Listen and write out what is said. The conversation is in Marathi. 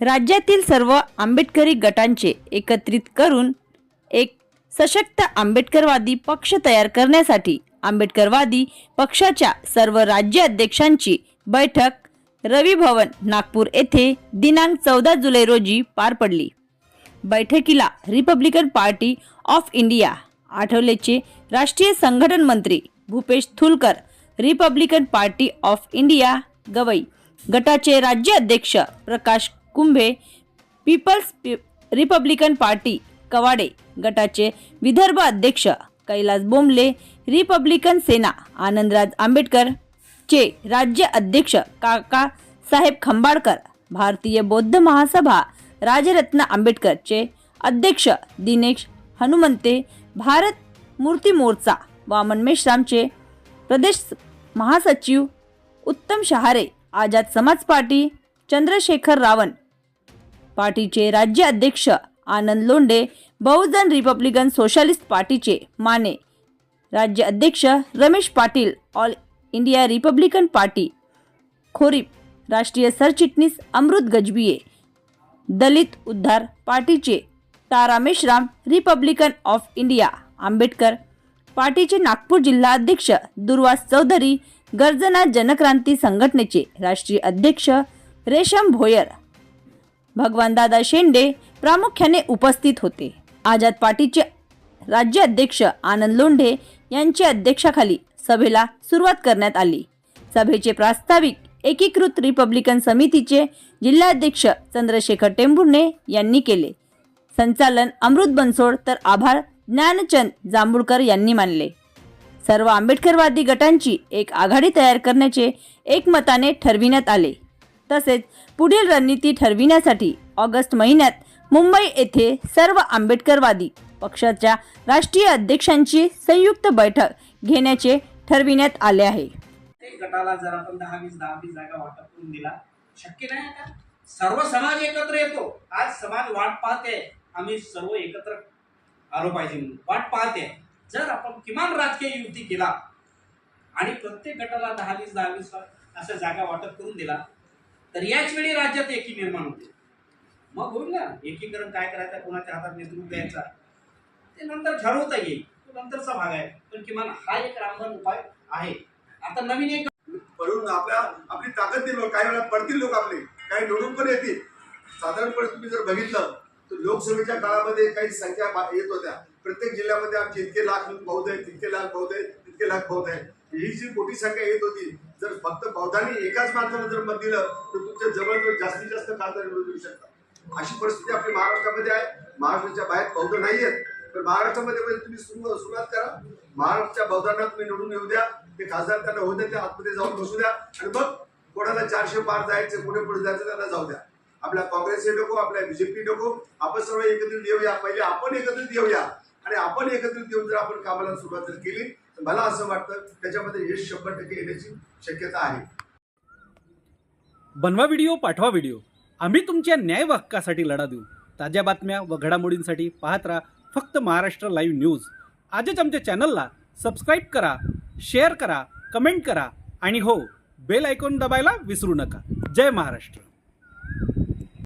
राज्यातील सर्व आंबेडकरी गटांचे एकत्रित करून एक सशक्त आंबेडकरवादी पक्ष तयार करण्यासाठी आंबेडकरवादी पक्षाच्या सर्व राज्य अध्यक्षांची बैठक रवी भवन नागपूर येथे दिनांक चौदा जुलै रोजी पार पडली. बैठकीला रिपब्लिकन पार्टी ऑफ इंडिया आठवलेचे राष्ट्रीय संघटन मंत्री Bhupesh Thulkar Republican Party of India Gavai गटाचे राज्य अध्यक्ष प्रकाश कुंभे पीपल्स पि- रिपब्लिकन पार्टी कवाडे गटाचे विदर्भ अध्यक्ष कैलास बोंबले रिपब्लिकन सेना आनंदराज आंबेडकर चे राज्य अध्यक्ष काका साहेब खंबाडकर भारतीय बौद्ध महासभा राजरत्न आंबेडकरचे अध्यक्ष दिनेश हनुमंते भारत मूर्ती मोर्चा वामन मेश्रामचे प्रदेश महासचिव उत्तम शहारे आझाद समाज पार्टी चंद्रशेखर रावण पार्टीचे राज्य अध्यक्ष आनंद लोंढे बहुजन रिपब्लिकन सोशलिस्ट पार्टीचे माने. राज्य अध्यक्ष Ramesh Patil All India Republican Party. Khorip राष्ट्रीय सरचिटणीस अमृत गजबिये. दलित उद्धार पार्टीचे Tara Meshram Republican of India Ambedkar. पार्टीचे नागपूर जिल्हा अध्यक्ष दुर्वास चौधरी गर्जना जनक्रांती संघटनेचे राष्ट्रीय अध्यक्ष रेशम भोयर. भगवानदादा शेंडे प्रामुख्याने उपस्थित होते. आझाद पार्टीचे राज्य अध्यक्ष आनंद लोंढे यांच्या अध्यक्षाखाली सभेला सुरुवात करण्यात आली. सभेचे प्रास्ताविक एकीकृत रिपब्लिकन समितीचे जिल्हाध्यक्ष चंद्रशेखर टेंभुर्णे यांनी केले. संचालन अमृत बनसोड तर आभार ज्ञानचंद जांभूळकर यांनी मानले. सर्व आंबेडकरवादी गटांची एक आघाडी तयार करण्याचे एकमताने ठरविण्यात आले. तसेच पुढील रणनीती ठरविण्यासाठी ऑगस्ट महिन्यात मुंबई येथे सर्व आंबेडकरवादी पक्षाच्या राष्ट्रीय अध्यक्षांची संयुक्त बैठक घेण्याचे ठरविण्यात आले आहे. गटाला जर आपण दहा वीस दहा वीस जागा वाटप करून दिला शक्य नाही आहे का? सर्व समाज एकत्र येतो. आज समाज वाट पाहते. आम्ही सर्व एकत्र आलो पाहिजे म्हणून. वाट पाहते. जर आपण किमान राजकीय युती केला आणि प्रत्येक गटाला दहा वीस दहा वीस असं जागा वाटप करून दिला तर याच वेळी राज्यात एकी निर्माण होते. मग होईल ना एकीकरण काय करायचं कोणाच्या हातात नेतृत्व द्यायचा? ते नंतर ठरवता येईल. तो नंतरचा भाग आहे. पण किमान हा एक रामबन उपाय आहे. आता नवीन एक म्हणून आपल्या आपली ताकद निर्माण काही वेळा पडतील लोक आपले. काही निवडून पण येतील. साधारणपणे तुम्ही जर बघितलं तर लोकसभेच्या काळामध्ये काही संख्या येत होत्या. प्रत्येक जिल्ह्यामध्ये आमचे इतके लाख बौद्ध आहेत तितके लाख बौद्ध आहेत तितके लाख बौद्ध आहेत. ही जी मोठी संख्या येत होती जर फक्त बौद्धांनी एकाच माणसाला जर मत दिलं तर तुमच्या जवळजवळ जास्तीत जास्त खासदार निवडून येऊ शकतात. अशी परिस्थिती आपली महाराष्ट्रामध्ये आहे. महाराष्ट्राच्या बाहेर बौद्ध नाही आहेत तर महाराष्ट्रामध्ये म्हणजे तुम्ही सुरु- सुरुवात करा. महाराष्ट्राच्या बौद्धांना तुम्ही निवडून येऊ द्या. ते खासदार त्यांना होऊ द्या त्या आतमध्ये जाऊन बसू द्या. आणि मग कोणाला चारशे पार जायचे कुठे पुढे जायचं त्यांना जाऊ द्या. आपल्या काँग्रेसचे नको आपल्या बीजेपी नको. आपण सर्व एकत्रित येऊया. पहिले आपण एकत्रित येऊया. आणि आपण एकत्रित येऊन जर आपण कामाला सुरुवात जर केली मला असं वाटतं त्याच्यामध्ये यश शंभर टक्के येण्याची शक्यता आहे. बनवा व्हिडिओ पाठवा व्हिडिओ. आम्ही तुमच्या न्याय हक्कासाठी लढा देऊ. ताज्या बातम्या व घडामोडींसाठी पाहत राहा फक्त महाराष्ट्र लाईव्ह न्यूज. आजच आमच्या चॅनलला सबस्क्राईब करा शेअर करा कमेंट करा आणि हो बेल आयकॉन दबायला विसरू नका. जय महाराष्ट्र.